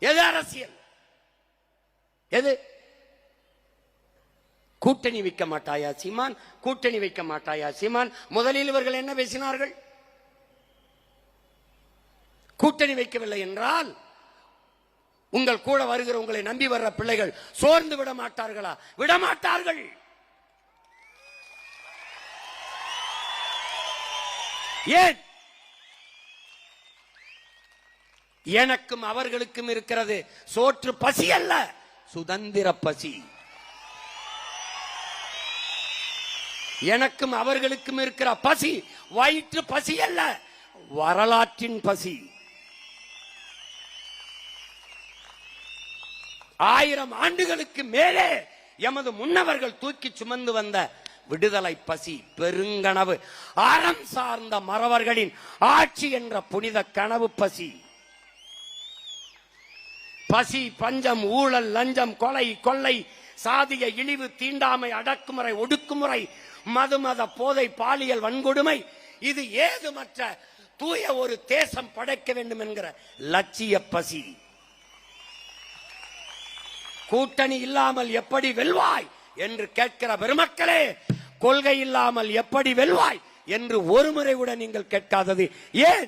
எது அரசியல்? எது? கூட்டணி வைக்க மாட்டாயா சீமான்? கூட்டணி வைக்க மாட்டாயா சீமான்? முதலில் இவர்கள் என்ன பேசினார்கள்? கூட்டணி வைக்கவில்லை என்றால் உங்கள் கூட வருகிற உங்களை நம்பி வர்ற பிள்ளைகள் சோர்ந்து விட மாட்டார்களா? விட மாட்டார்கள் ஏன்? எனக்கும் அவர்களுக்கும் இருக்கிறது. சோற்று பசி அல்ல சுதந்திர பசி. எனக்கும் அவர்களுக்கும் இருக்கிற பசி வயிற்று பசி அல்ல வரலாற்றின் பசி. ஆயிரம் ஆண்டுகளுக்கு மேலே எமது முன்னவர்கள் தூக்கி சுமந்து வந்த விடுதலை பசி பெருங்கனவு அறம் சார்ந்த மறவர்களின் ஆட்சி என்ற புனித கனவு பசி. பசி பஞ்சம் ஊழல் லஞ்சம் கொலை கொள்ளை சாதிய இழிவு தீண்டாமை அடக்குமுறை ஒடுக்குமுறை மதுமத போதை பாலியல் வன்கொடுமை இது ஏதுமற்ற தூய ஒரு தேசம் படைக்க வேண்டும் என்கிற லட்சிய பசி. கூட்டணி இல்லாமல் எப்படி வெல்வாய் என்று கேட்கிற பெருமக்களே கொள்கை இல்லாமல் எப்படி வெல்வாய் என்று ஒருமுறை கூட நீங்கள் கேட்காதது. ஏன்?